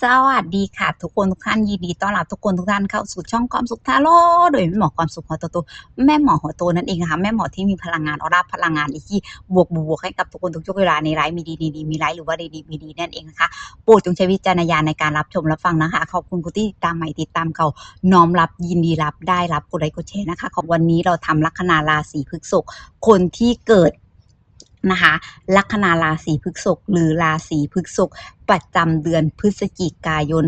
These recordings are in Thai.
สวัสดีค่ะ ทุกคนทุกท่านยินดีต้อนรับทุกคนทุกท่านเข้าสู่ช่องความสุขทาโร่โดยแม่หมอความสุขหัวโตๆแม่หมอหัวโตนั่นเองนะคะแม่หมอที่มีพลังงานออร่าพลังงานที่บวกบวกให้กับทุกคนทุกช่วงเวลาในไลฟ์มีดีดีดีมีไลฟ์หรือว่าดีดีมีดีนั่นเองนะคะโปรดจงใช้วิจารณญาณในการรับชมรับฟังนะคะขอบคุณคุณที่ติดตามใหม่ติดตามเก่าน้อมรับยินดีรับได้รับกดไลค์กดแชร์นะคะของวันนี้เราทำลัคนาราศีพฤษภคนที่เกิด นะคะลัคนาราศีพฤษภหรือราศีพฤษภประจำเดือนพฤศจิกายน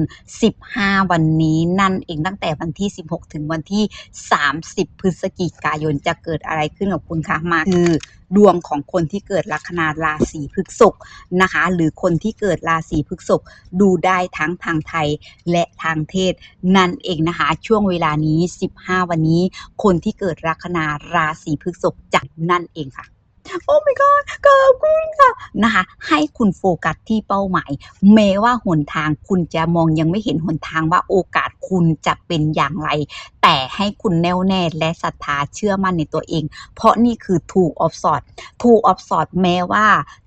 15 วันนี้นั่นเองตั้งแต่วันที่ 16 ถึงวันที่ 30 พฤศจิกายนจะเกิดอะไรขึ้นกับคุณคะมาคือดวงของคนที่เกิดลัคนาราศีพฤษภนะคะ หรือคนที่เกิดราศีพฤษภดูได้ทั้งทางไทยและทางเทศ นั่นเองนะคะ ช่วงเวลานี้ 15 วันนี้ คนที่เกิดลัคนาราศีพฤษภจะนั่นเองค่ะ โอ้ my god ขอบคุณค่ะนะคะ ให้คุณโฟกัสที่เป้าหมาย แม้ว่าหนทางคุณจะมองยังไม่เห็นหนทางว่าโอกาสคุณจะเป็นอย่างไร แต่ให้คุณแน่วแน่และศรัทธาเชื่อมั่นในตัวเอง เพราะนี่คือ two of swords two of swords แม้ว่า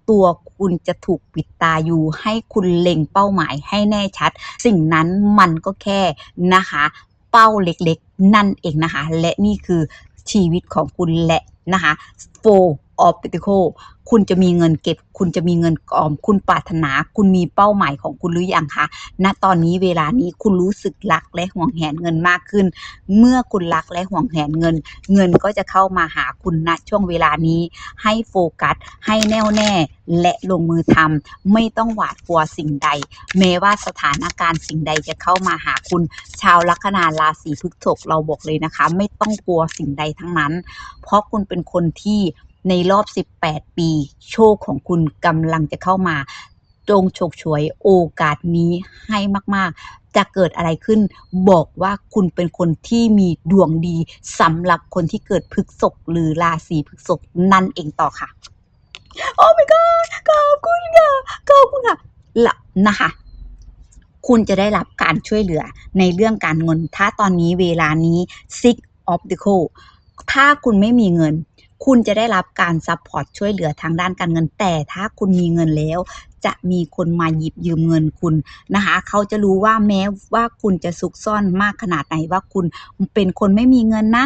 ตัวคุณจะถูกปิดตาอยู่ ให้คุณเล็งเป้าหมายให้แน่ชัด สิ่งนั้นมันก็แค่นะคะ เป้าเล็กๆ นั่นเองนะคะ และนี่คือชีวิตของคุณและ นะคะ four of pentacle คุณจะมีเงินเก็บ คุณจะมีเงินออม คุณปรารถนา คุณมีเป้าหมายของคุณหรือยังคะ ณ ตอนนี้เวลานี้คุณรู้สึกรักและห่วงแหนเงินมากขึ้น เมื่อคุณรักและห่วงแหนเงิน เงินก็จะเข้ามาหาคุณณช่วงเวลานี้ ให้โฟกัส ให้แน่วแน่ และลงมือทำไม่ต้องหวาดกลัวสิ่งใด แม้ว่าสถานการณ์สิ่งใดจะเข้ามาหาคุณ ชาวลัคนาราศีพฤษภเราบอกเลยนะคะ ไม่ต้องกลัวสิ่งใดทั้งนั้น เพราะคุณเป็นคนที่ในรอบ 18 ปี โชคของคุณกำลังจะเข้ามา จงฉกฉวยโอกาสนี้ให้มากๆ จะเกิดอะไรขึ้น บอกว่าคุณเป็นคนที่มีดวงดีสำหรับคนที่เกิดพฤกษภหรือราศีพฤกษภนั่นเองต่อค่ะ โอ้ my god ขอบคุณค่ะขอบคุณค่ะละนะคะคุณจะได้รับการช่วยเหลือในเรื่องการเงิน ถ้าตอนนี้เวลานี้ six of the c o ถ้าคุณไม่มีเงิน คุณจะได้รับการซัพพอร์ตช่วยเหลือทางด้านการเงิน แต่ถ้าคุณมีเงินแล้ว จะมีคนมาหยิบยืมเงินคุณนะคะ เขาจะรู้ว่าแม้ว่าคุณจะซุกซ่อนมากขนาดไหนว่าคุณเป็นคนไม่มีเงินนะ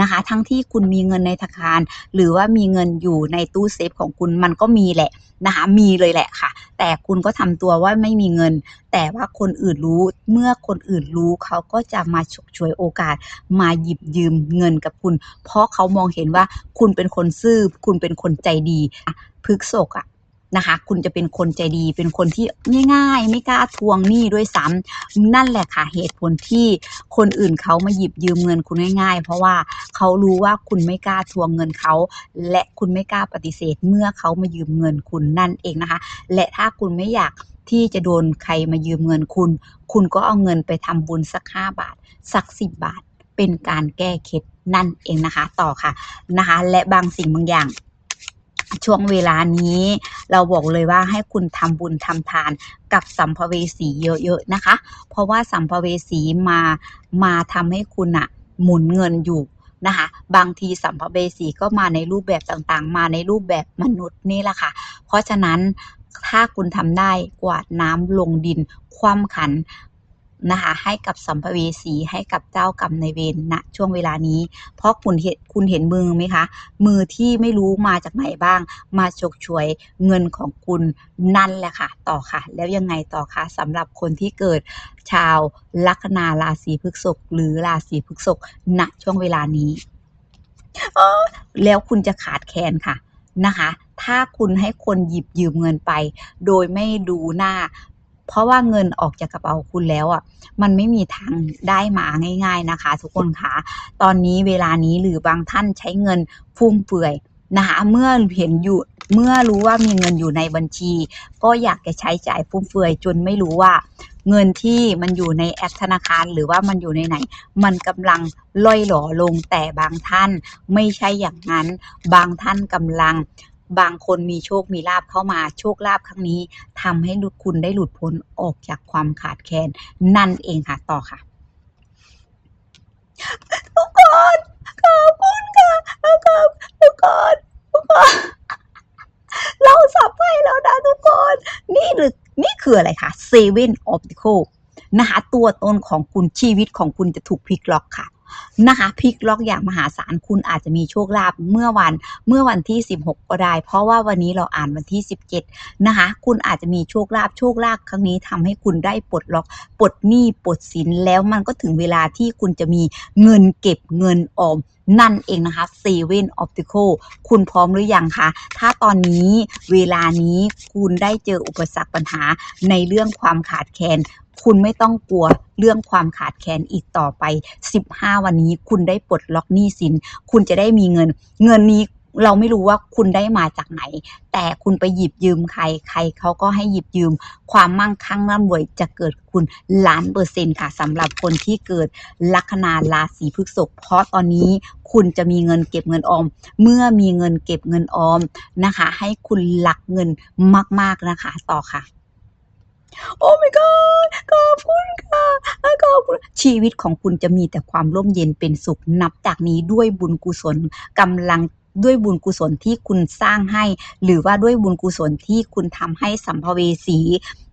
นะคะ ทั้งที่คุณมีเงินในธนาคาร หรือว่ามีเงินอยู่ในตู้เซฟของคุณมันก็มีแหละนะคะ มีเลยแหละค่ะ แต่คุณก็ทำตัวว่าไม่มีเงิน แต่ว่าคนอื่นรู้เมื่อคนอื่นรู้เขาก็จะมาฉกฉวยโอกาส มาหยิบยืมเงินกับคุณ เพราะเขามองเห็นว่าคุณเป็นคนซื่อ คุณเป็นคนใจดีพฤกษกอะ นะคะ คุณจะเป็นคนใจดี เป็นคนที่ง่ายๆ ไม่กล้าทวงหนี้ด้วยซ้ำนั่นแหละค่ะเหตุผลที่คนอื่นเขามาหยิบยืมเงินคุณง่ายๆ เพราะว่าเขารู้ว่าคุณไม่กล้าทวงเงินเขา และคุณไม่กล้าปฏิเสธ เมื่อเขามายืมเงินคุณนั่นเองนะคะ และถ้าคุณไม่อยากที่จะโดนใครมายืมเงินคุณ คุณก็เอาเงินไปทำบุญสักห้าบาท สักสิบบาท เป็นการแก้เคล็ดนั่นเองนะคะ ต่อค่ะนะคะ และบางสิ่งบางอย่าง ช่วงเวลานี้ เราบอกเลยว่าให้คุณทำบุญทำทานกับสัมภเวสีเยอะๆนะคะ เพราะว่าสัมภเวสีมามาทำให้คุณอะหมุนเงินอยู่นะคะบางทีสัมภเวสีก็มาในรูปแบบต่างๆ มาในรูปแบบมนุษย์นี่แหละค่ะ เพราะฉะนั้นถ้าคุณทำได้กวาดน้ำลงดิน คว่ำขัน นะคะให้กับสัมภเวสีให้กับเจ้ากรรมในเวรณช่วงเวลานี้ เพราะคุณเห็นคุณเห็นมือไหมคะ มือที่ไม่รู้มาจากไหนบ้าง มาฉกฉวยเงินของคุณนั่นแหละค่ะ ต่อค่ะ แล้วยังไงต่อคะสำหรับคนที่เกิดชาวลัคนาราศีพฤษภหรือราศีพฤษภณช่วงเวลานี้แล้วคุณจะขาดแคลนค่ะนะคะ ถ้าคุณให้คนหยิบยืมเงินไป โดยไม่ดูหน้า เพราะว่าเงินออกจากกระเป๋าคุณแล้วอะมันไม่มีทางได้มาง่าย ๆนะคะ ทุกคนคะตอนนี้เวลานี้หรือบางท่านใช้เงินฟุ่มเฟือยนะคะเมื่อเห็นอยู่เมื่อรู้ว่ามีเงินอยู่ในบัญชี ก็อยากจะใช้จ่ายฟุ่มเฟือยจนไม่รู้ว่า เงินที่มันอยู่ในแอปธนาคารหรือว่ามันอยู่ในไหน มันกำลังล่อยหลอลงแต่บางท่านไม่ใช่อย่างนั้น บางท่านกำลัง บางคนมีโชคมีลาบเข้ามา โชคลาภครั้งนี้ทำให้คุณได้หลุดพ้นออกจากความขาดแคลนนั่นเองค่ะต่อค่ะ ทุกคนขอบคุณค่ะขอบทุกคนทุกคนเราสับไปแล้วนะทุกคน นี่หรือนี่คืออะไรคะ Seven Optical นะคะตัวตนของคุณชีวิตของคุณจะถูกพลิกล็อกค่ะ นะคะพลิกล็อกอย่างมหาศาลคุณอาจจะมีโชคลาภเมื่อวันเมื่อวันที่ 16 ก็ได้ เพราะว่าวันนี้เราอ่านวันที่ 17 นะคะ คุณอาจจะมีโชคลาภโชคลาภครั้งนี้ทำให้คุณได้ปลดล็อกปลดหนี้ปลดสินแล้วมันก็ถึงเวลาที่คุณจะมีเงินเก็บเงินออมนั่นเองนะคะ Seven Optical คุณพร้อมหรือยังคะ ถ้าตอนนี้เวลานี้คุณได้เจออุปสรรคปัญหาในเรื่องความขาดแคลน คุณไม่ต้องกลัวเรื่องความขาดแคลนอีกต่อไป 15 วันนี้คุณได้ปลดล็อกหนี้สิน คุณจะได้มีเงิน เงินนี้เราไม่รู้ว่าคุณได้มาจากไหน แต่คุณไปหยิบยืมใคร ใครเขาก็ให้หยิบยืม ความมั่งคั่งร่ำรวยจะเกิดคุณล้านเปอร์เซ็นต์ค่ะสำหรับคนที่เกิดลัคนาราศีพฤษภเพราะตอนนี้คุณจะมีเงินเก็บเงินออม เมื่อมีเงินเก็บเงินออมนะคะ ให้คุณหลักเงินมากๆนะคะ ต่อค่ะ โอ้ my god ขอบคุณค่ะขอบคุณชีวิตของคุณจะมีแต่ความร่มเย็นเป็นสุขนับจากนี้ด้วยบุญกุศลกำลังด้วยบุญกุศลที่คุณสร้างให้ หรือว่าด้วยบุญกุศลที่คุณทำให้สัมภเวสี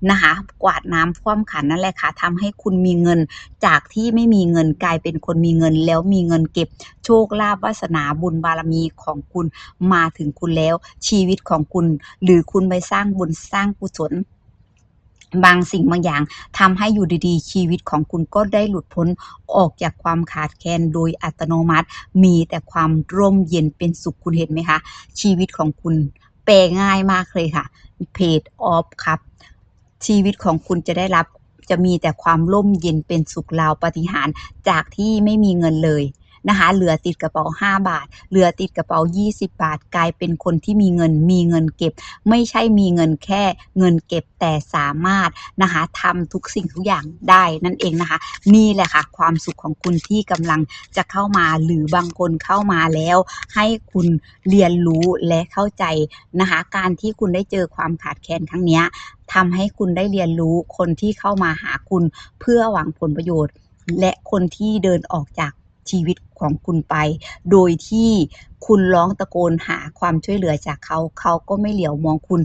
นะคะ กวาดน้ำท่วมขันนั่นแหละค่ะทำให้คุณมีเงินจากที่ไม่มีเงินกลายเป็นคนมีเงิน แล้วมีเงินเก็บโชคลาภวาสนาบุญบารมีของคุณมาถึงคุณแล้ว ชีวิตของคุณ หรือคุณไปสร้างบุญสร้างกุศล บางสิ่งบางอย่างทำให้อยู่ดีๆ ชีวิตของคุณก็ได้หลุดพ้นออกจากความขาดแคลนโดยอัตโนมัติ มีแต่ความร่มเย็นเป็นสุขคุณเห็นไหมคะ ชีวิตของคุณแปลง่ายมากเลยค่ะเพจออฟครับ ชีวิตของคุณจะได้รับจะมีแต่ความร่มเย็นเป็นสุขราวปฏิหารจากที่ไม่มีเงินเลย นะคะเหลือติดกระเป๋า 5 บาท เหลือติดกระเป๋า 20 บาท กลายเป็นคนที่มีเงินมีเงินเก็บ ไม่ใช่มีเงินแค่เงินเก็บแต่สามารถนะคะทำทุกสิ่งทุกอย่างได้นั่นเองนะคะ นี่แหละค่ะ ความสุขของคุณที่กำลังจะเข้ามาหรือบางคนเข้ามาแล้ว ให้คุณเรียนรู้และเข้าใจนะคะ การที่คุณได้เจอความขาดแคลนครั้งนี้ทำให้คุณได้เรียนรู้คนที่เข้ามาหาคุณเพื่อหวังผลประโยชน์ และคนที่เดินออกจาก ชีวิตของคุณไป โดยที่คุณร้องตะโกนหาความช่วยเหลือจากเขา เขาก็ไม่เหลียวมองคุณ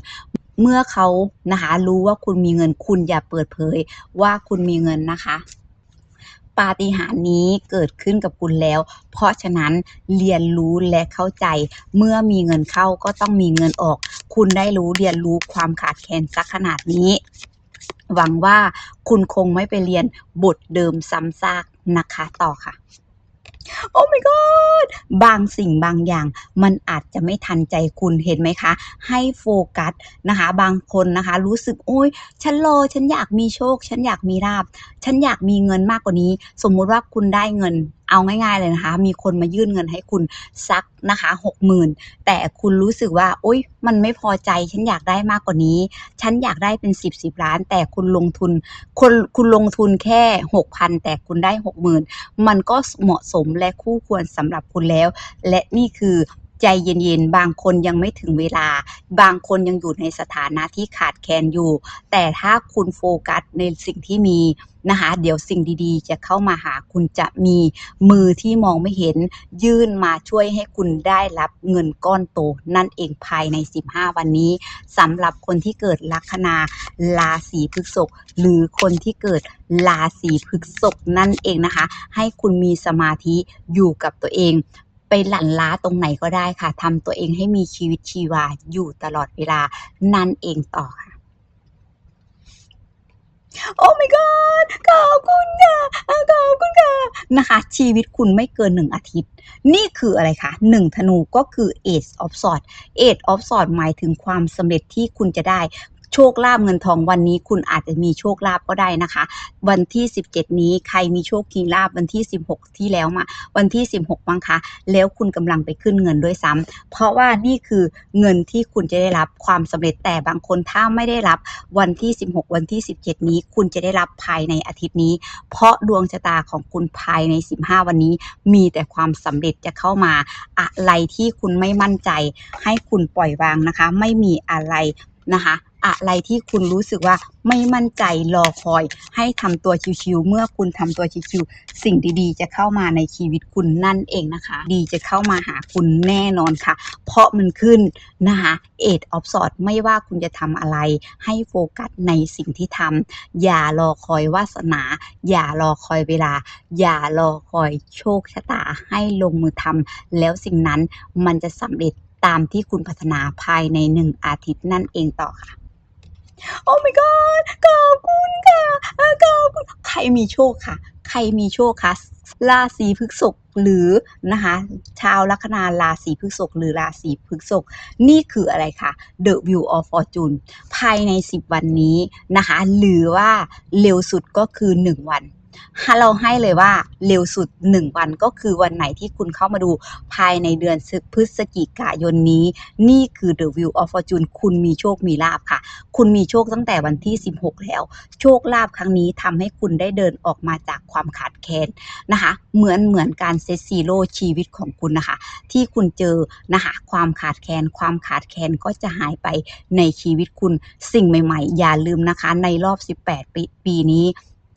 เมื่อเขานะคะรู้ว่าคุณมีเงินคุณอย่าเปิดเผยว่าคุณมีเงินนะคะปาฏิหาริย์นี้เกิดขึ้นกับคุณแล้ว เพราะฉะนั้นเรียนรู้และเข้าใจ เมื่อมีเงินเข้าก็ต้องมีเงินออก คุณได้รู้เรียนรู้ความขาดแคลนสักขนาดนี้ หวังว่าคุณคงไม่ไปเรียนบทเดิมซ้ำซากนะคะต่อค่ะ โอ้ my god บางสิ่งบางอย่างมันอาจจะไม่ทันใจคุณเห็นไหมคะ ให้โฟกัสนะคะ บางคนนะคะ รู้สึกโอ้ยฉันรอฉันอยากมีโชค ฉันอยากมีลาบ ฉันอยากมีเงินมากกว่านี้ สมมุติว่าคุณได้เงินเอาง่ายๆเลยนะคะ มีคนมายื่นเงินให้คุณสักนะคะหกหมื่นแต่คุณรู้สึกว่าโอ๊ยมันไม่พอใจ ฉันอยากได้มากกว่านี้ ฉันอยากได้เป็นสิบสิบล้าน แต่คุณลงทุนคุณคุณลงทุนแค่หกพันแต่คุณได้หกหมื่นมันก็เหมาะสมและคู่ควรสำหรับคุณแล้ว และนี่คือใจเย็นๆ บางคนยังไม่ถึงเวลา บางคนยังอยู่ในสถานะที่ขาดแคลนอยู่ แต่ถ้าคุณโฟกัสในสิ่งที่มี นะคะ เดี๋ยวสิ่งดีๆ จะเข้ามาหาคุณจะมีมือที่มองไม่เห็นยื่นมาช่วยให้คุณได้รับเงินก้อนโต นั่นเองภายใน 15 วันนี้สำหรับคนที่เกิดลัคนาราศีพฤษภหรือคนที่เกิดราศีพฤษภนั่นเองนะคะ ให้คุณมีสมาธิอยู่กับตัวเองไปหลั่นล้าตรงไหนก็ได้ค่ะทำตัวเองให้มีชีวิตชีวาอยู่ตลอดเวลานั่นเองต่อค่ะ โอ้ my god ขอบคุณค่ะขอบคุณค่ะนะคะ ชีวิตคุณไม่เกินหนึ่งอาทิตย์ นี่คืออะไรคะหนึ่งธนูก็คือ Ace of Swords Ace of Swords หมายถึงความสำเร็จที่คุณจะได้ โชคลาภเงินทองวันนี้คุณอาจจะมีโชคลาภก็ได้นะคะ วันที่ 17 นี้ใครมีโชคมีลาภวันที่ 16 ที่แล้วมา วันที่ 16มั้งคะแล้วคุณกำลังไปขึ้นเงินด้วยซ้ำเพราะว่านี่คือเงินที่คุณจะได้รับความสำเร็จแต่บางคนถ้าไม่ได้รับวันที่ 16 วันที่ 17 นี้ คุณจะได้รับภายในอาทิตย์นี้ เพราะดวงชะตาของคุณภายใน 15 วันนี้ มีแต่ความสำเร็จจะเข้ามา อะไรที่คุณไม่มั่นใจ ให้คุณปล่อยวางนะคะ ไม่มีอะไร นะคะ อะไรที่คุณรู้สึกว่าไม่มั่นใจรอคอย ให้ทำตัวชิวๆเมื่อคุณทำตัวชิวๆสิ่งดีๆ จะเข้ามาในชีวิตคุณนั่นเองนะคะ ดีจะเข้ามาหาคุณแน่นอนค่ะ เพราะมันขึ้นนะคะเอ็ดออฟสอดไม่ว่าคุณจะทำอะไร ให้โฟกัสในสิ่งที่ทำอย่ารอคอยวาสนา อย่ารอคอยเวลา อย่ารอคอยโชคชะตาให้ลงมือทำแล้วสิ่งนั้นมันจะสำเร็จ ตามที่คุณพัฒนาภายในหนึ่งอาทิตย์นั่นเองต่อค่ะ โอ้ my god ขอบคุณค่ะขอบคุณใครมีโชคค่ะ ใครมีโชคคะราศีพฤษภหรือนะคะชาวลัคนาราศีพฤษภหรือราศีพฤษภนี่คืออะไรคะ The View of Fortune ภายใน 10 วันนี้นะคะ หรือว่าเร็วสุดก็คือ 1 วัน เราให้เลยว่าเร็วสุด 1 วันก็คือวันไหนที่คุณเข้ามาดูภายในเดือนพฤศจิกายนนี้ นี่คือ The View of Fortune คุณมีโชคมีลาบค่ะ คุณมีโชคตั้งแต่วันที่ 16 แล้ว โชคลาภครั้งนี้ทำให้คุณได้เดินออกมาจากความขาดแคลนนะคะ เหมือนเหมือนการเซตซีโร่ชีวิตของคุณนะคะ ที่คุณเจอนะคะความขาดแคลนความขาดแคลนก็จะหายไปในชีวิตคุณสิ่งใหม่ ๆ อย่าลืมนะคะในรอบ 18 ปีปีนี้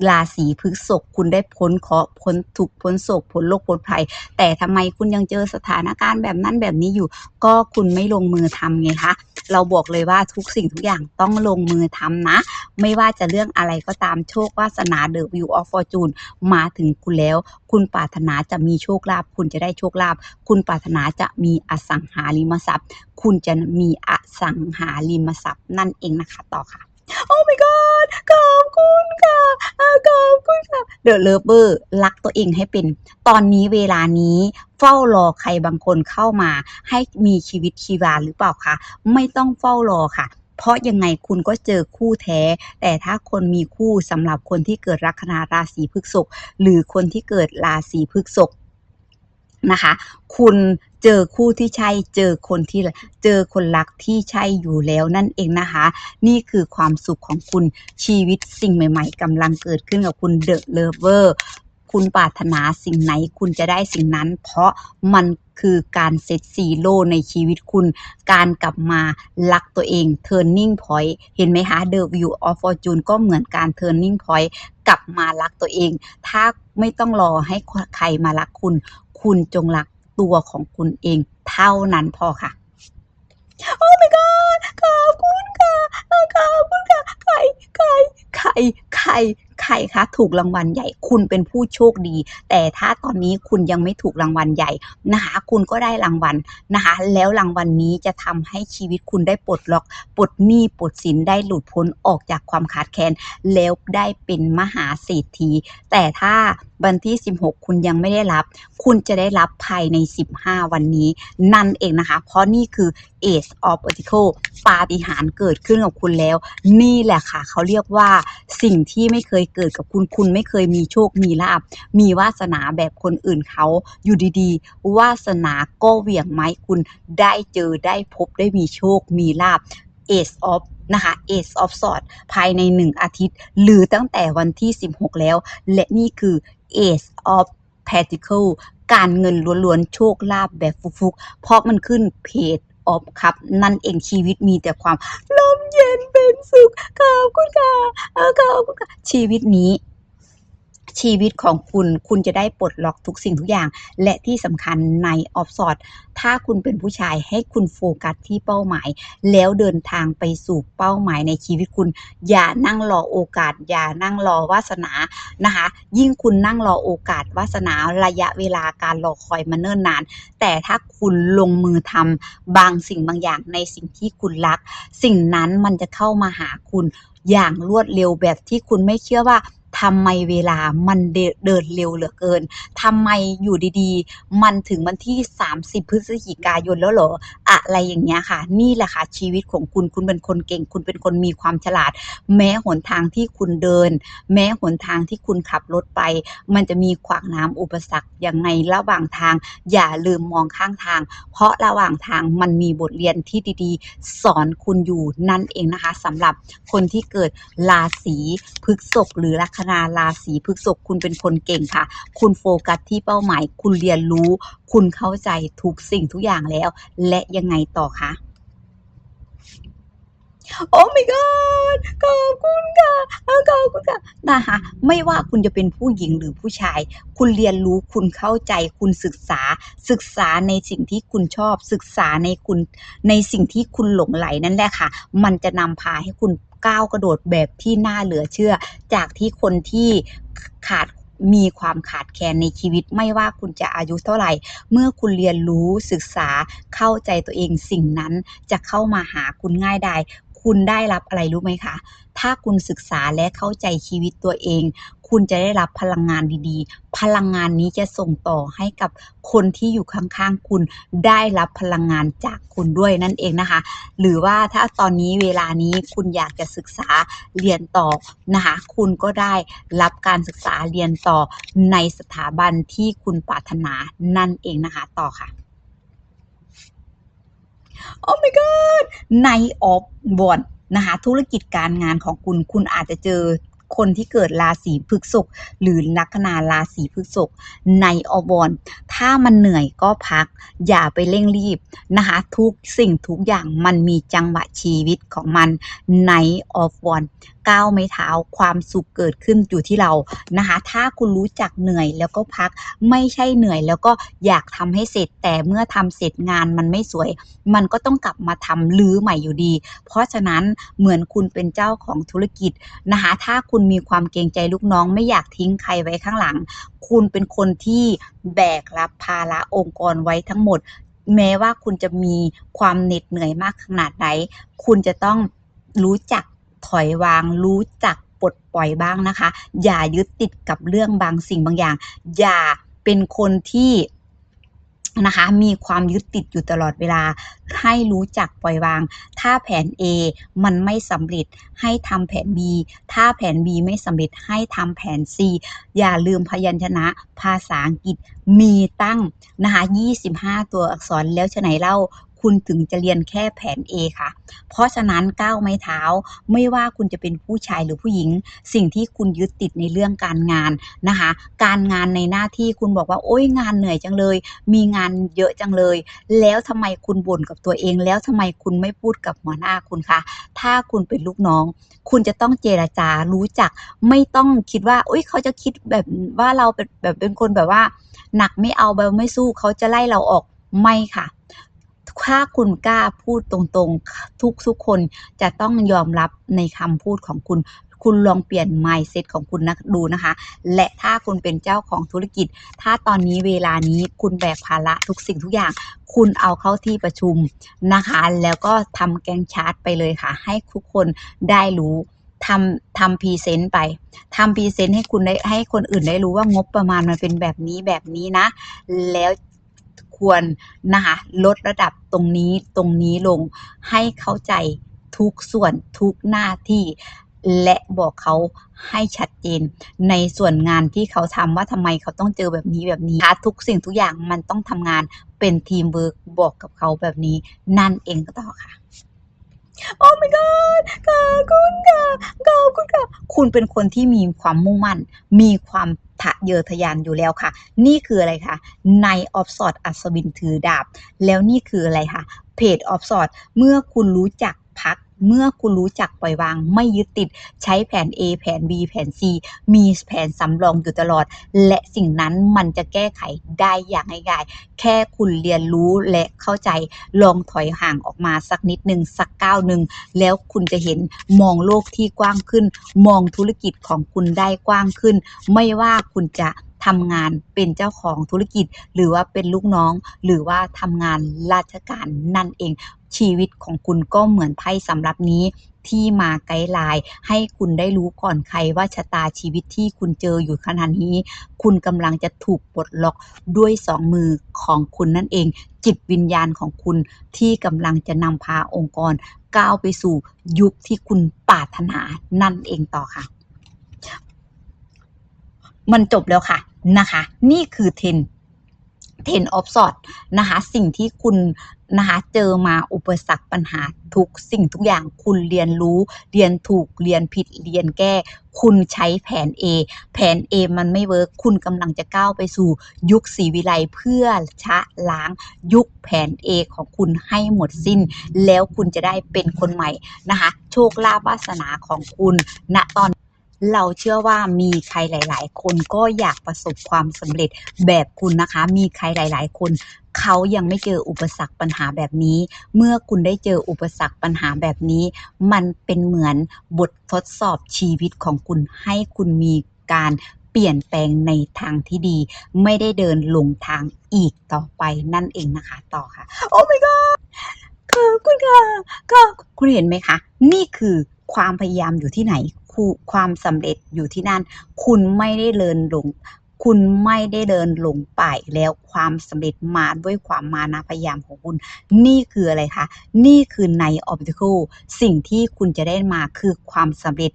ราศีพฤษภคุณได้พ้นเคราะห์พ้นทุกข์พ้นโศกพ้นโรคพ้นภัย แต่ทำไมคุณยังเจอสถานการณ์แบบนั้นแบบนี้อยู่ ก็คุณไม่ลงมือทำไงคะเราบอกเลยว่าทุกสิ่งทุกอย่างต้องลงมือทำนะ ไม่ว่าจะเรื่องอะไรก็ตามโชควาสนาเดอะวิวออฟฟอร์จูนมาถึงคุณแล้ว คุณปรารถนาจะมีโชคลาภคุณจะได้โชคลาภคุณปรารถนาจะมีอสังหาริมทรัพย์ คุณจะมีอสังหาริมทรัพย์นั่นเองนะคะต่อค่ะ โอ้ my god ขอบคุณค่ะขอบคุณค่ะ The Lover รักตัวเองให้เป็น ตอนนี้เวลานี้เฝ้ารอใครบางคนเข้ามา ให้มีชีวิตชีวาหรือเปล่าคะไม่ต้องเฝ้ารอค่ะเพราะยังไงคุณก็เจอคู่แท้ แต่ถ้าคนมีคู่สำหรับคนที่เกิดลัคนาราศีพฤษภหรือคนที่เกิดราศีพฤษภ นะคะ คุณเจอคู่ที่ใช่ เจอคนที่เจอคนรักที่ใช่อยู่แล้วนั่นเองนะคะ นี่คือความสุขของคุณชีวิตสิ่งใหม่ ๆกำลังเกิดขึ้นกับคุณเดอะเลเวอร์คุณปรารถนาสิ่งไหนคุณจะได้สิ่งนั้น เพราะมันคือการเซตซีโร่ในชีวิตคุณ การกลับมารักตัวเอง turning point เห็นไหมคะ The View of Fortune ก็เหมือนการ turning point กลับมารักตัวเอง ถ้าไม่ต้องรอให้ใครมารักคุณ คุณจงรักตัวของคุณเองเท่านั้นพอค่ะ โอ้ my god ขอบคุณค่ะขอบคุณค่ะไข่ไข่ไข่ไข่ ใครคะถูกรางวัลใหญ่คุณเป็นผู้โชคดี แต่ถ้าตอนนี้คุณยังไม่ถูกรางวัลใหญ่นะคะคุณก็ได้รางวัลนะคะแล้วรางวัลนี้จะทำให้ชีวิตคุณได้ปลดล็อกปลดหนี้ปลดสินได้หลุดพ้นออกจากความขาดแคลนแล้วได้เป็นมหาเศรษฐีแต่ถ้าวันที่ 16 คุณยังไม่ได้รับ คุณจะได้รับภายใน 15 วันนี้ นั่นเองนะคะ เพราะนี่คือ Age of Article ปาฏิหาริย์เกิดขึ้นกับคุณแล้ว นี่แหละค่ะ เขาเรียกว่าสิ่งที่ไม่เคยเกิดกับคุณคุณไม่เคยมีโชคมีลาบ มีวาสนาแบบคนอื่นเขาอยู่ดีๆ วาสนาก็เหวี่ยงไม้คุณได้เจอได้พบได้มีโชคมีลาบ Ace of นะคะ Ace of Swords ภายใน 1 อาทิตย์ หรือตั้งแต่วันที่ 16 แล้ว และนี่คือ Ace of Pentacle การเงินล้วนๆ โชคลาภแบบฟุกๆ เพราะมันขึ้นเพจ ออฟครับ นั่นเองชีวิตมีแต่ความลมเย็นเป็นสุขขอบคุณค่ะขอบคุณค่ะชีวิตนี้ ชีวิตของคุณ คุณจะได้ปลดล็อกทุกสิ่งทุกอย่าง และที่สำคัญในออฟสอดถ้าคุณเป็นผู้ชายให้คุณโฟกัสที่เป้าหมาย แล้วเดินทางไปสู่เป้าหมายในชีวิตคุณ อย่านั่งรอโอกาส อย่านั่งรอวาสนานะคะ ยิ่งคุณนั่งรอโอกาสวาสนาระยะเวลาการรอคอยมาเนิ่นนาน แต่ถ้าคุณลงมือทำบางสิ่งบางอย่างในสิ่งที่คุณรัก สิ่งนั้นมันจะเข้ามาหาคุณอย่างรวดเร็วแบบที่คุณไม่เชื่อว่า ทำไมเวลามันเดเดินเร็วเหลือเกินทำไมอยู่ดีๆ มันถึงวันที่ 30 พฤศจิกายนแล้วเหรอ อะไรอย่างเงี้ยค่ะ นี่แหละค่ะชีวิตของคุณ คุณเป็นคนเก่ง คุณเป็นคนมีความฉลาด แม้หนทางที่คุณเดิน แม้หนทางที่คุณขับรถไป มันจะมีขวากน้ำอุปสรรคยังไงระหว่างทาง อย่าลืมมองข้างทาง เพราะระหว่างทางมันมีบทเรียนที่ดีๆ สอนคุณอยู่นั่นเองนะคะสำหรับคนที่เกิดราศีพฤษภหรือลัคนาราศีพฤษภคุณเป็นคนเก่งค่ะ คุณโฟกัสที่เป้าหมาย คุณเรียนรู้ คุณเข้าใจทุกสิ่งทุกอย่างแล้ว และยังไงต่อคะโอ้ my god ขอบคุณค่ะขอบคุณค่ะนะคะไม่ว่าคุณจะเป็นผู้หญิงหรือผู้ชาย คุณเรียนรู้คุณเข้าใจ คุณศึกษา ศึกษาในสิ่งที่คุณชอบ ศึกษาในคุณในสิ่งที่คุณหลงใหลนั่นแหละค่ะ มันจะนำพาให้คุณ ก้าวกระโดดแบบที่น่าเหลือเชื่อ จากที่คนที่ขาดมีความขาดแคลนในชีวิตไม่ว่าคุณจะอายุเท่าไหร่ เมื่อคุณเรียนรู้ศึกษาเข้าใจตัวเองสิ่งนั้นจะเข้ามาหาคุณง่ายได้คุณได้รับอะไรรู้ไหมคะ ถ้าคุณศึกษาและเข้าใจชีวิตตัวเอง คุณจะได้รับพลังงานดีๆ พลังงานนี้จะส่งต่อให้กับคนที่อยู่ข้างๆ คุณได้รับพลังงานจากคุณด้วยนั่นเองนะคะ หรือว่าถ้าตอนนี้เวลานี้คุณอยากจะศึกษาเรียนต่อนะคะ คุณก็ได้รับการศึกษาเรียนต่อในสถาบันที่คุณปรารถนานั่นเองนะคะ ต่อค่ะโอ้ my god Knight of Wands นะคะธุรกิจการงานของคุณคุณอาจจะเจอ คนที่เกิดราศีพฤษภหรือลัคนาราศีพฤษภ Knight of Wands ถ้ามันเหนื่อยก็พัก อย่าไปเร่งรีบนะคะทุกสิ่งทุกอย่างมันมีจังหวะชีวิตของมัน Knight of Wands ก้าวไม้เท้าความสุขเกิดขึ้นอยู่ที่เรานะคะ ถ้าคุณรู้จักเหนื่อยแล้วก็พักไม่ใช่เหนื่อยแล้วก็อยากทำให้เสร็จ แต่เมื่อทำเสร็จงานมันไม่สวย มันก็ต้องกลับมาทำรื้อใหม่อยู่ดี เพราะฉะนั้นเหมือนคุณเป็นเจ้าของธุรกิจนะคะ ถ้าคุณมีความเกรงใจลูกน้อง ไม่อยากทิ้งใครไว้ข้างหลัง คุณเป็นคนที่แบกรับภาระองค์กรไว้ทั้งหมด แม้ว่าคุณจะมีความเหน็ดเหนื่อยมากขนาดไหน คุณจะต้องรู้จักถอยวาง รู้จักปลดปล่อยบ้างนะคะ อย่ายึดติดกับเรื่องบางสิ่งบางอย่าง อย่าเป็นคนที่ นะคะมีความยึดติดอยู่ตลอดเวลา ให้รู้จักปล่อยวาง ถ้าแผน A มันไม่สำเร็จให้ทำแผน B ถ้าแผน B ไม่สำเร็จให้ทำแผน C อย่าลืมพยัญชนะภาษาอังกฤษมีตั้งนะคะ25 ตัวอักษรแล้วฉไหนเล่า คุณถึงจะเรียนแค่แผน A ค่ะ เพราะฉะนั้นก้าวไม้เท้าไม่ว่าคุณจะเป็นผู้ชายหรือผู้หญิง สิ่งที่คุณยึดติดในเรื่องการงานนะคะ การงานในหน้าที่คุณบอกว่าโอ๊ยงานเหนื่อยจังเลย มีงานเยอะจังเลย แล้วทำไมคุณบ่นกับตัวเอง แล้วทำไมคุณไม่พูดกับหัวหน้าคุณคะถ้าคุณเป็นลูกน้อง คุณจะต้องเจรจารู้จัก ไม่ต้องคิดว่าอุ๊ยเขาจะคิดแบบว่าเราเป็นแบบเป็นคนแบบว่า หนักไม่เอาเบาไม่สู้เขาจะไล่เราออกไม่ค่ะ ถ้าคุณกล้าพูดตรงๆ ทุกๆคนจะต้องยอมรับในคำพูดของคุณ คุณลองเปลี่ยน mindset ของคุณนะดูนะคะ และถ้าคุณเป็นเจ้าของธุรกิจ ถ้าตอนนี้เวลานี้คุณแบกภาระทุกสิ่งทุกอย่าง คุณเอาเข้าที่ประชุมนะคะ แล้วก็ทำ Gantt chart ไปเลยค่ะ ให้ทุกคนได้รู้ทำทำพรีเซนต์ไปทำพรีเซนต์ให้คุณได้ให้คนอื่นได้รู้ว่างบประมาณมันเป็นแบบนี้ๆนะ แล้ว ควรนะคะลดระดับตรงนี้ตรงนี้ลงให้เข้าใจทุกส่วนทุกหน้าที่และบอกเขาให้ชัดเจน ในส่วนงานที่เขาทำว่าทำไมเขาต้องเจอแบบนี้แบบนี้นะทุกสิ่งทุกอย่างมันต้องทำงานเป็นทีมเวิร์กบอกกับเขาแบบนี้นั่นเองก็ต่อค่ะ โอ้ my god ขอบคุณค่ะขอบคุณค่ะ คุณเป็นคนที่มีความมุ่งมั่น มีความทะเยอทะยานอยู่แล้วค่ะ นี่คืออะไรคะ Knight of s o r d อัศวินถือดาบ แล้วนี่คืออะไรคะ Page of s o r d เมื่อคุณรู้จักพัก เมื่อคุณรู้จักปล่อยวางไม่ยึดติด ใช้แผน A แผน B แผน C มีแผนสำรองอยู่ตลอด และสิ่งนั้นมันจะแก้ไขได้อย่างง่ายๆ แค่คุณเรียนรู้และเข้าใจ ลองถอยห่างออกมาสักนิดหนึ่งสักก้าวหนึ่งแล้วคุณจะเห็นมองโลกที่กว้างขึ้น มองธุรกิจของคุณได้กว้างขึ้น ไม่ว่าคุณจะ ทำงานเป็นเจ้าของธุรกิจ หรือว่าเป็นลูกน้อง หรือว่าทำงานราชการนั่นเอง ชีวิตของคุณก็เหมือนไพ่สำหรับนี้ที่มาไกด์ไลน์ให้คุณได้รู้ก่อนใครว่าชะตาชีวิตที่คุณเจออยู่ขณะนี้ คุณกำลังจะถูกปลดล็อกด้วย2มือของคุณนั่นเอง จิตวิญญาณของคุณที่กำลังจะนำพาองค์กร ก้าวไปสู่ยุคที่คุณปรารถนานั่นเองต่อค่ะ มันจบแล้วค่ะ นะคะ นี่คือ10 Ten of Swords นะคะ สิ่งที่คุณนะคะเจอมาอุปสรรคปัญหาทุกสิ่งทุกอย่างคุณเรียนรู้ เรียนถูกเรียนผิดเรียนแก้ คุณใช้แผน A แผน A มันไม่เวิร์กคุณกำลังจะก้าวไปสู่ยุคศรีวิไลเพื่อชะล้างยุคแผน A ของคุณให้หมดสิ้น แล้วคุณจะได้เป็นคนใหม่นะคะ โชคลาภวาสนาของคุณณตอน เราเชื่อว่ามีใครหลาย ๆ คนก็อยากประสบความสำเร็จแบบคุณนะคะ มีใครหลาย ๆ คนเขายังไม่เจออุปสรรคปัญหาแบบนี้ เมื่อคุณได้เจออุปสรรคปัญหาแบบนี้ มันเป็นเหมือนบททดสอบชีวิตของคุณให้คุณมีการเปลี่ยนแปลงในทางที่ดี ไม่ได้เดินหลงทางอีกต่อไปนั่นเองนะคะ ต่อค่ะ โอ้ my god ขอบคุณค่ะก็คุณเห็นไหมคะ นี่คือความพยายามอยู่ที่ไหน คความสำเร็จอยู่ที่นั่น คุณไม่ได้เดินหลง คุณไม่ได้เดินหลงไปแล้วความสำเร็จมาด้วยความมานะพยายามของคุณ นี่คืออะไรคะ นี่คือในออบเจคท์สิ่งที่คุณจะได้มาคือความสำเร็จ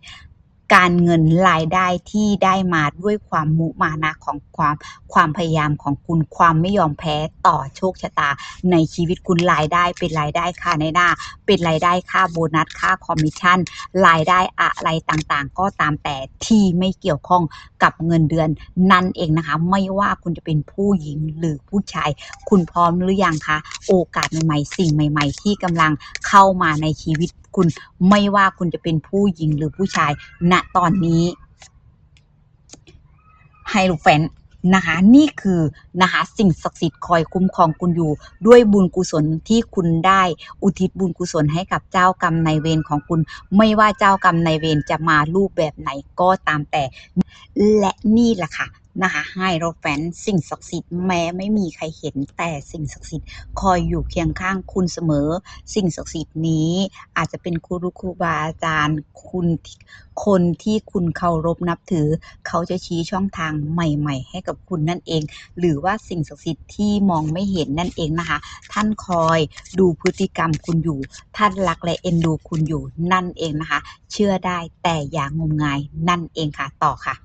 การเงินรายได้ที่ได้มาด้วยความมุมานะของความความพยายามของคุณความไม่ยอมแพ้ต่อโชคชะตา ในชีวิตคุณรายได้เป็นรายได้ค่าในหน้า เป็นรายได้ค่าโบนัสค่าคอมมิชชั่นรายได้อะไรต่างๆ ก็ตามแต่ที่ไม่เกี่ยวข้องกับเงินเดือนนั่นเองนะคะ ไม่ว่าคุณจะเป็นผู้หญิงหรือผู้ชาย คุณพร้อมหรือยังคะ โอกาสใหม่ๆ สิ่งใหม่ ๆ ที่กำลังเข้ามาในชีวิต คุณ ไม่ว่าคุณจะเป็นผู้หญิงหรือผู้ชายณตอนนี้ให้ลูแฟนนะคะนี่คือนะคะสิ่งศักดิ์สิทธิ์คอยคุ้มครองคุณอยู่ ด้วยบุญกุศลที่คุณได้อุทิศบุญกุศลให้กับเจ้ากรรมนายเวรของคุณ ไม่ว่าเจ้ากรรมนายเวรจะมารูปแบบไหนก็ตามแต่ และนี่แหละค่ะ นะคะ ให้เราแฟนสิ่งศักดิ์สิทธิ์แม้ไม่มีใครเห็นแต่สิ่งศักดิ์สิทธิ์คอยอยู่เคียงข้างคุณเสมอ สิ่งศักดิ์สิทธิ์นี้ อาจจะเป็นครูครูบาอาจารย์คุณคนที่คุณเคารพนับถือ เขาจะชี้ช่องทางใหม่ ๆ ให้กับคุณนั่นเอง หรือว่าสิ่งศักดิ์สิทธิ์ที่มองไม่เห็นนั่นเองนะคะ ท่านคอยดูพฤติกรรมคุณอยู่ ท่านรักและเอ็นดูคุณอยู่นั่นเองนะคะ เชื่อได้แต่อย่างมงายนั่นเองค่ะต่อค่ะ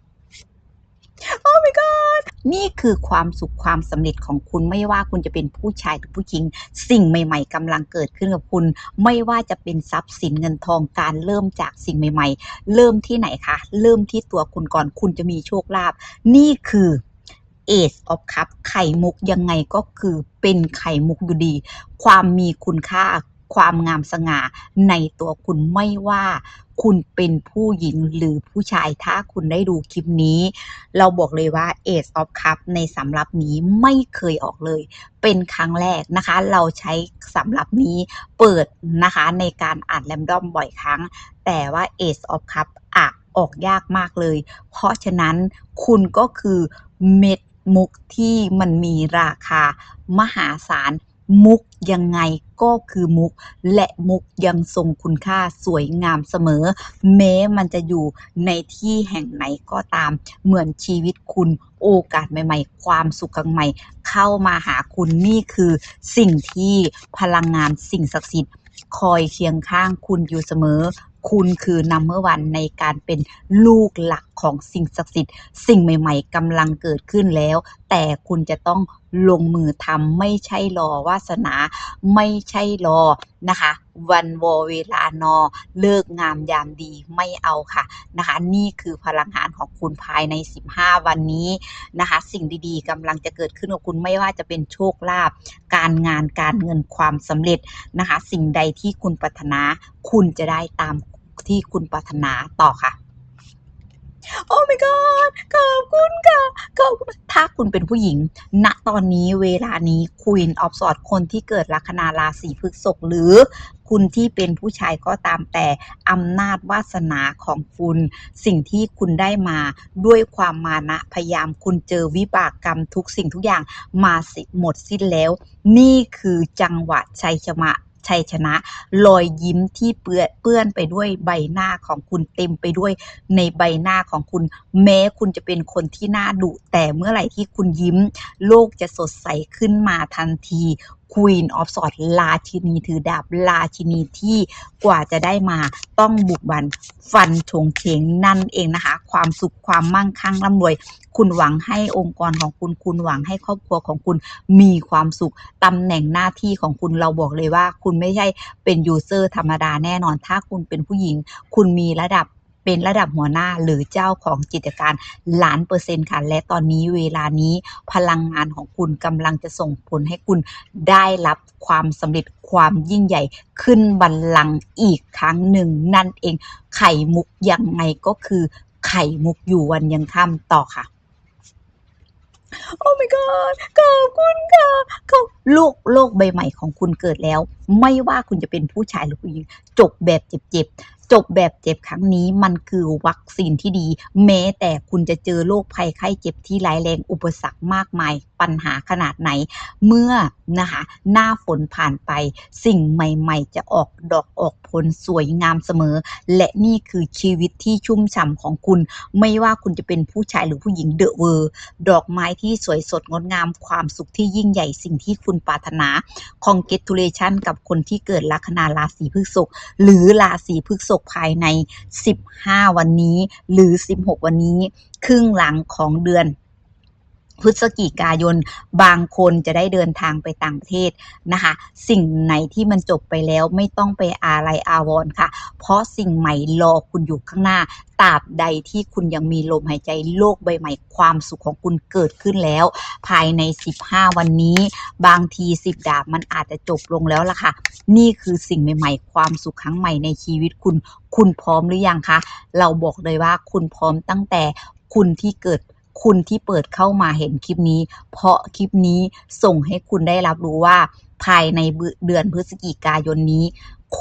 โอ้ my god นี่คือความสุขความสำเร็จของคุณไม่ว่าคุณจะเป็นผู้ชายหรือผู้หญิง สิ่งใหม่ ๆกำลังเกิดขึ้นกับคุณ ไม่ว่าจะเป็นทรัพย์สินเงินทองการเริ่มจากสิ่งใหม่ ๆ เริ่มที่ไหนคะ เริ่มที่ตัวคุณก่อนคุณจะมีโชคลาภนี่คือ Ace of Cup ไข่มุกยังไงก็คือเป็นไข่มุกอยู่ดี ความมีคุณค่า ความงามสง่าในตัวคุณไม่ว่าคุณเป็นผู้หญิงหรือผู้ชายถ้าคุณได้ดูคลิปนี้ เราบอกเลยว่า Ace of Cup ในสำรับนี้ไม่เคยออกเลย เป็นครั้งแรกนะคะ เราใช้สำรับนี้เปิดนะคะในการอ่านแรมดอมบ่อยครั้ง แต่ว่า Ace of Cup อะออกยากมากเลย เพราะฉะนั้นคุณก็คือเม็ดมุกที่มันมีราคามหาศาล มุกยังไงก็คือมุก และมุกยังทรงคุณค่าสวยงามเสมอ แม้มันจะอยู่ในที่แห่งไหนก็ตาม เหมือนชีวิตคุณโอกาสใหม่ ๆ ความสุขใหม่ เข้ามาหาคุณนี่คือสิ่งที่พลังงานสิ่งศักดิ์สิทธิ์คอยเคียงข้างคุณอยู่เสมอ คุณคือนัมเบอร์วันในการเป็นลูกหลักของสิ่งศักดิ์สิทธิ์ สิ่งใหม่ ๆกำลังเกิดขึ้นแล้ว แต่คุณจะต้องลงมือทำไม่ใช่รอวาสนา ไม่ใช่รอนะคะ วันวอเวลานอ เลิกงามยามดีไม่เอาค่ะนะคะ นี่คือพลังงานของคุณภายใน 15 วันนี้นะคะ สิ่งดีๆกำลังจะเกิดขึ้นกับคุณไม่ว่าจะเป็นโชคลาภการงานการเงินความสำเร็จนะคะ สิ่งใดที่คุณปรารถนา คุณจะได้ตาม ที่คุณปรารถนาต่อค่ะ โอ้ my god ขอบคุณค่ะขอบคุณถ้าคุณเป็นผู้หญิง ณตอนนี้เวลานี้ Queen of s w o r d คนที่เกิดลัคนาราศีพฤษภหรือคุณที่เป็นผู้ชายก็ตามแต่อำนาจวาสนาของคุณ สิ่งที่คุณได้มาด้วยความมานะพยายามคุณเจอวิบากกรรมทุกสิ่งทุกอย่างมาสิหมดสิ้นแล้ว นี่คือจังหวะชัยชนะ ชัยชนะ รอยยิ้มที่เปื้อนเปื้อนไปด้วยใบหน้าของคุณเต็มไปด้วยในใบหน้าของคุณ แม้คุณจะเป็นคนที่น่าดุแต่เมื่อไหร่ที่คุณยิ้ม โลกจะสดใสขึ้นมาทันที Queen of Swords ราชินีถือดาบราชินีที่กว่าจะได้มาต้องบุกบันฟันชงเชงนั่นเองนะคะ ความสุขความมั่งคั่งร่ำรวย คุณหวังให้องค์กรของคุณคุณหวังให้ครอบครัวของคุณมีความสุขตำแหน่งหน้าที่ของคุณเราบอกเลยว่า คุณไม่ใช่เป็นยูเซอร์ธรรมดาแน่นอนถ้าคุณเป็นผู้หญิง คุณมีระดับ เป็นระดับหัวหน้าหรือเจ้าของกิจการล้านเปอร์เซ็นต์ค่ะ และตอนนี้เวลานี้พลังงานของคุณกำลังจะส่งผลให้คุณได้รับความสำเร็จความยิ่งใหญ่ขึ้นบัลลังก์อีกครั้งหนึ่ง นั่นเองไข่มุกยังไงก็คือไข่มุกอยู่วันยังค่ำต่อค่ะโอ้ my god ขอบคุณค่ะขอบโลกโลกใบใหม่ของคุณเกิดแล้ว ไม่ว่าคุณจะเป็นผู้ชายหรือผู้หญิงจบแบบเจ็บ จบแบบเจ็บครั้งนี้มันคือวัคซีนที่ดี แม้แต่คุณจะเจอโรคภัยไข้เจ็บที่ร้ายแรงอุปสรรคมากมาย ปัญหาขนาดไหน เมื่อนะคะหน้าฝนผ่านไป สิ่งใหม่ ๆ จะออกดอกออกผลสวยงามเสมอ และนี่คือชีวิตที่ชุ่มฉ่ำของคุณ ไม่ว่าคุณจะเป็นผู้ชายหรือผู้หญิงเดอะเวอร์ดอกไม้ที่สวยสดงดงามความสุขที่ยิ่งใหญ่สิ่งที่คุณปรารถนา congratulation กับคนที่เกิดลัคนาราศีพฤษภหรือราศีพฤษภภายใน 15 วันนี้ หรือ 16 วันนี้ ครึ่งหลังของเดือน พฤศจิกายนบางคนจะได้เดินทางไปต่างประเทศนะคะ สิ่งไหนที่มันจบไปแล้วไม่ต้องไปอะไรอาวรณ์ค่ะ เพราะสิ่งใหม่รอคุณอยู่ข้างหน้าตราบใดที่คุณยังมีลมหายใจโลกใบใหม่ความสุขของคุณเกิดขึ้นแล้ว ภายใน 15 วันนี้ บางที 10 ดาบมันอาจจะจบลงแล้วล่ะค่ะ นี่คือสิ่งใหม่ ๆ ความสุขครั้งใหม่ในชีวิตคุณ คุณพร้อมหรือยังคะเราบอกเลยว่าคุณพร้อมตั้งแต่คุณที่เกิด คุณที่เปิดเข้ามาเห็นคลิปนี้ เพราะคลิปนี้ส่งให้คุณได้รับรู้ว่าภายในเดือนพฤศจิกายนนี้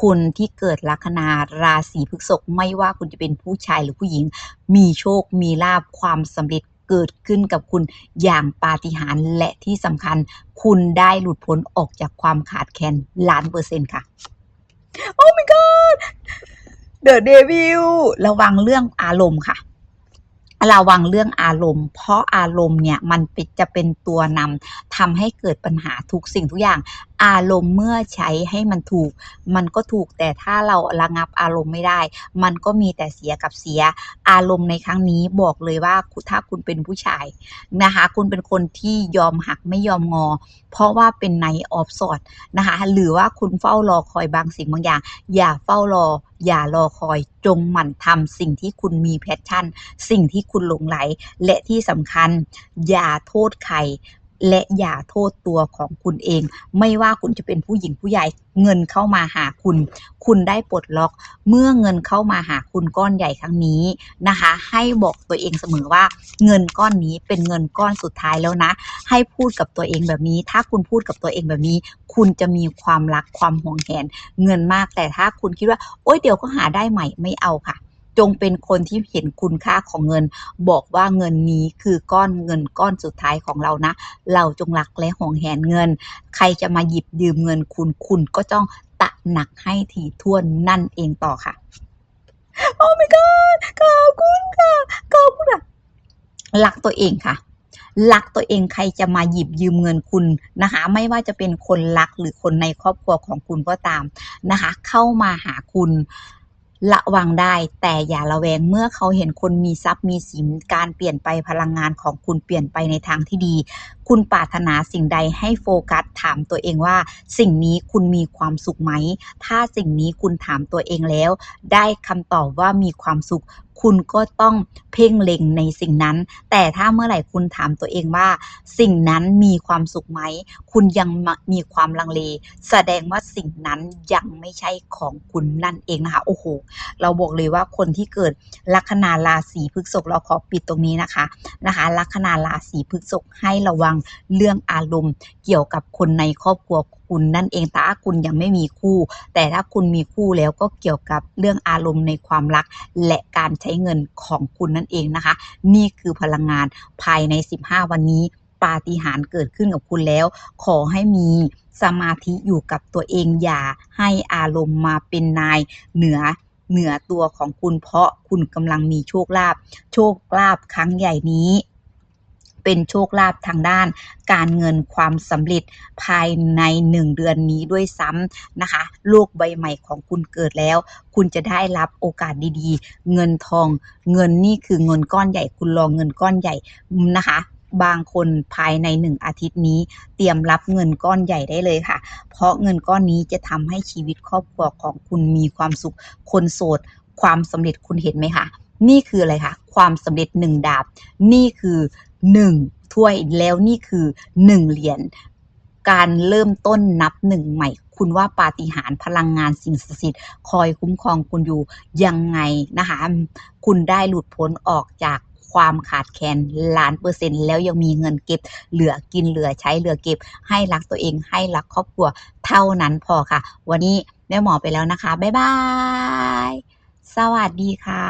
คนที่เกิดลัคนาราศีพฤษภไม่ว่าคุณจะเป็นผู้ชายหรือผู้หญิง มีโชคมีลาภความสำเร็จเกิดขึ้นกับคุณอย่างปาฏิหาริย์และที่สำคัญ คุณได้หลุดพ้นออกจากความขาดแคลนล้านเปอร์เซ็นต์ค่ะ โอ้ my god The Devil ระวังเรื่องอารมณ์ค่ะ ระวังเรื่องอารมณ์ เพราะอารมณ์เนี่ยมันเป็นจะเป็นตัวนำทำให้เกิดปัญหาทุกสิ่งทุกอย่าง อารมณ์เมื่อใช้ให้มันถูก มันก็ถูกแต่ถ้าเราระงับอารมณ์ไม่ได้ มันก็มีแต่เสียกับเสียอารมณ์ในครั้งนี้บอกเลยว่าถ้าคุณเป็นผู้ชายนะคะ คุณเป็นคนที่ยอมหักไม่ยอมงอ เพราะว่าเป็นไนออฟสอดนะคะ หรือว่าคุณเฝ้ารอคอยบางสิ่งบางอย่าง อย่าเฝ้ารอ อย่ารอคอยจงหมั่นทำสิ่งที่คุณมีแพชชั่น สิ่งที่คุณหลงไหล และที่สำคัญ อย่าโทษใคร และอย่าโทษตัวของคุณเอง ไม่ว่าคุณจะเป็นผู้หญิงผู้ใหญ่เงินเข้ามาหาคุณ คุณได้ปลดล็อก เมื่อเงินเข้ามาหาคุณก้อนใหญ่ครั้งนี้นะคะ ให้บอกตัวเองเสมอว่า เงินก้อนนี้เป็นเงินก้อนสุดท้ายแล้วนะ ให้พูดกับตัวเองแบบนี้ ถ้าคุณพูดกับตัวเองแบบนี้ คุณจะมีความรักความห่วงแหน เงินมากแต่ถ้าคุณคิดว่า โอ๊ยเดี๋ยวก็หาได้ใหม่ไม่เอาค่ะ จงเป็นคนที่เห็นคุณค่าของเงิน บอกว่าเงินนี้คือก้อนเงินก้อนสุดท้ายของเรานะ เราจงรักและห่วงแหนเงิน ใครจะมาหยิบยืมเงินคุณคุณก็ต้องตะหนักให้ถี่ถ้วนนั่นเองต่อค่ะ โอ้ my god ขอบคุณค่ะขอบคุณค่ะรักตัวเองค่ะรักตัวเองใครจะมาหยิบยืมเงินคุณนะคะ ไม่ว่าจะเป็นคนรักหรือคนในครอบครัวของคุณก็ตามนะคะ เข้ามาหาคุณ ระวังได้แต่อย่าระแวงเมื่อเขาเห็นคนมีทรัพย์มีสินการเปลี่ยนไปพลังงานของคุณเปลี่ยนไปในทางที่ดี คุณปรารถนาสิ่งใดให้โฟกัสถามตัวเองว่า สิ่งนี้คุณมีความสุขไหม ถ้าสิ่งนี้คุณถามตัวเองแล้ว ได้คำตอบว่ามีความสุข คุณก็ต้องเพ่งเล็งในสิ่งนั้น แต่ถ้าเมื่อไหร่คุณถามตัวเองว่า สิ่งนั้นมีความสุขไหม คุณยังมีความลังเล แสดงว่าสิ่งนั้นยังไม่ใช่ของคุณนั่นเองนะคะโอ้โหเราบอกเลยว่าคนที่เกิดลัคนาราศีพฤษภเราขอปิดตรงนี้นะคะนะคะ ลัคนาราศีพฤษภให้ระวังเรื่องอารมณ์เกี่ยวกับคนในครอบครัว คุณนั่นเองถ้าคุณยังไม่มีคู่ แต่ถ้าคุณมีคู่แล้วก็เกี่ยวกับเรื่องอารมณ์ในความรัก และการใช้เงินของคุณนั่นเองนะคะ นี่คือพลังงานภายใน 15 วันนี้ปาฏิหาริย์เกิดขึ้นกับคุณแล้ว ขอให้มีสมาธิอยู่กับตัวเองอย่าให้อารมณ์มาเป็นนายเหนือเหนือตัวของคุณเพราะคุณกำลังมีโชคลาภโชคลาภครั้งใหญ่นี้ เป็นโชคลาภทางด้าน การเงินความสำเร็จภายใน 1 เดือนนี้ด้วยซ้ำนะคะ โลกใบใหม่ของคุณเกิดแล้ว คุณจะได้รับโอกาสดีๆ เงินทอง เงินนี่คือเงินก้อนใหญ่ คุณรองเงินก้อนใหญ่นะคะบางคนภายใน1อาทิตย์นี้เตรียมรับเงินก้อนใหญ่ได้เลยค่ะ เพราะเงินก้อนนี้จะทำให้ชีวิตครอบครัวของคุณมีความสุข คนโสด ความสำเร็จคุณเห็นไหมคะ นี่คืออะไรคะ ความสำเร็จหนึ่งดาบ นี่คือ หนึ่งถ้วยแล้วนี่คือหนึ่งเหรียญการเริ่มต้นนับหนึ่งใหม่ คุณว่าปาฏิหาริย์พลังงานสิ่งศักดิ์สิทธิ์คอยคุ้มครองคุณอยู่ยังไงนะคะคุณได้หลุดพ้นออกจากความขาดแคลนล้านเปอร์เซ็นต์แล้วยังมีเงินเก็บ เหลือกินเหลือใช้เหลือเก็บ ให้รักตัวเองให้รักครอบครัวเท่านั้นพอค่ะ วันนี้แม่หมอไปแล้วนะคะ บ๊ายบาย สวัสดีค่ะ